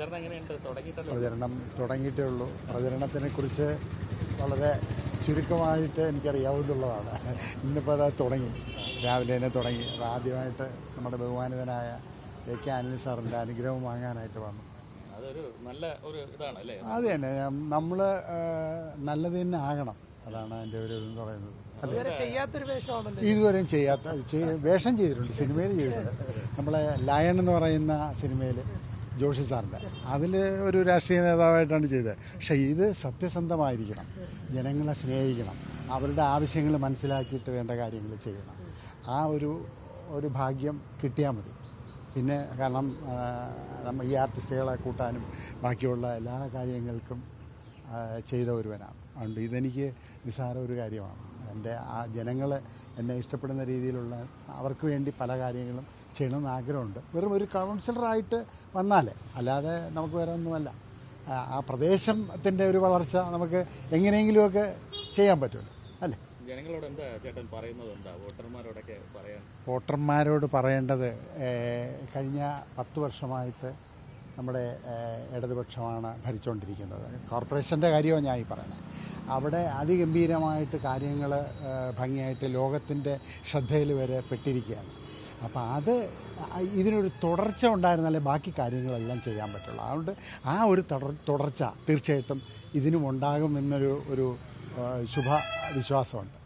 പ്രചരണം തുടങ്ങിയിട്ടേ ഉള്ളൂ. പ്രചരണത്തിനെ കുറിച്ച് വളരെ ചുരുക്കമായിട്ട് എനിക്കറിയാവുന്നുള്ളതാണ് ഇന്നിപ്പോൾ അത് തുടങ്ങി. രാവിലെ തന്നെ തുടങ്ങി. അപ്പോൾ ആദ്യമായിട്ട് നമ്മുടെ ബഹുമാനിതനായ എ കെ അനിൽ സാറിന്റെ അനുഗ്രഹം വാങ്ങാനായിട്ട് വന്നു. അതൊരു നല്ല ഒരു ഇതാണ് അത് തന്നെ. നമ്മൾ നല്ലത് തന്നെ ആകണം. അതാണ് എന്റെ ഒരു ഇതെന്ന് പറയുന്നത്. ഇതുവരെയും ചെയ്യാത്ത വേഷം ചെയ്തിട്ടുണ്ട്. സിനിമയിൽ ചെയ്തിട്ടുണ്ട്. നമ്മളെ ലയൺ എന്ന് പറയുന്ന സിനിമയിൽ ജോഷി സാറിന്റെ അതിൽ ഒരു രാഷ്ട്രീയ നേതാവായിട്ടാണ് ചെയ്തത്. പക്ഷേ ഇത് സത്യസന്ധമായിരിക്കണം. ജനങ്ങളെ സ്നേഹിക്കണം. അവരുടെ ആവശ്യങ്ങൾ മനസ്സിലാക്കിയിട്ട് വേണ്ട കാര്യങ്ങൾ ചെയ്യണം. ആ ഒരു ഒരു ഭാഗ്യം കിട്ടിയാൽ മതി. പിന്നെ കാരണം നമ്മൾ ഈ ആർട്ടിസ്റ്റുകളെ കൂട്ടാനും ബാക്കിയുള്ള എല്ലാ കാര്യങ്ങൾക്കും ചെയ്ത ഒരുവനാണ്. അതുകൊണ്ട് ഇതെനിക്ക് നിസ്സാര ഒരു കാര്യമാണ്. എന്റെ ആ ജനങ്ങൾ എന്നെ ഇഷ്ടപ്പെടുന്ന രീതിയിലുള്ള അവർക്ക് വേണ്ടി പല കാര്യങ്ങളും ചെയ്യണമെന്ന് ആഗ്രഹമുണ്ട്. വെറും ഒരു കൗൺസിലറായിട്ട് വന്നാലേ. അല്ലാതെ നമുക്ക് വേറെ ഒന്നുമല്ല. ആ, പ്രദേശത്തിന്റെ ഒരു വളർച്ച നമുക്ക് എങ്ങനെയെങ്കിലുമൊക്കെ ചെയ്യാൻ പറ്റുമല്ലോ. അല്ലേ? ജനങ്ങളോട് എന്താ ചേട്ടൻ പറയുന്നത്? എന്താ വോട്ടർമാരോടൊക്കെ പറയാൻ? വോട്ടർമാരോട് പറയേണ്ടത് കഴിഞ്ഞ പത്ത് വർഷമായിട്ട് നമ്മുടെ ഇടതുപക്ഷമാണ് ഭരിച്ചുകൊണ്ടിരിക്കുന്നത് കോർപ്പറേഷന്റെ കാര്യമാണ് ഞാൻ ഈ പറയുന്നത്. അവിടെ അതിഗംഭീരമായിട്ട് കാര്യങ്ങൾ ഭംഗിയായിട്ട് ലോകത്തിന്റെ ശ്രദ്ധയിൽ വരെ പെട്ടിരിക്കുകയാണ്. അപ്പോൾ അത് ഇതിനൊരു തുടർച്ച ഉണ്ടായിരുന്നാലേ ബാക്കി കാര്യങ്ങളെല്ലാം ചെയ്യാൻ പറ്റുള്ളൂ. അതുകൊണ്ട് ആ ഒരു തുടർ തുടർച്ച തീർച്ചയായിട്ടും ഇതിനും ഉണ്ടാകും എന്നൊരു ഒരു ശുഭ വിശ്വാസമുണ്ട്.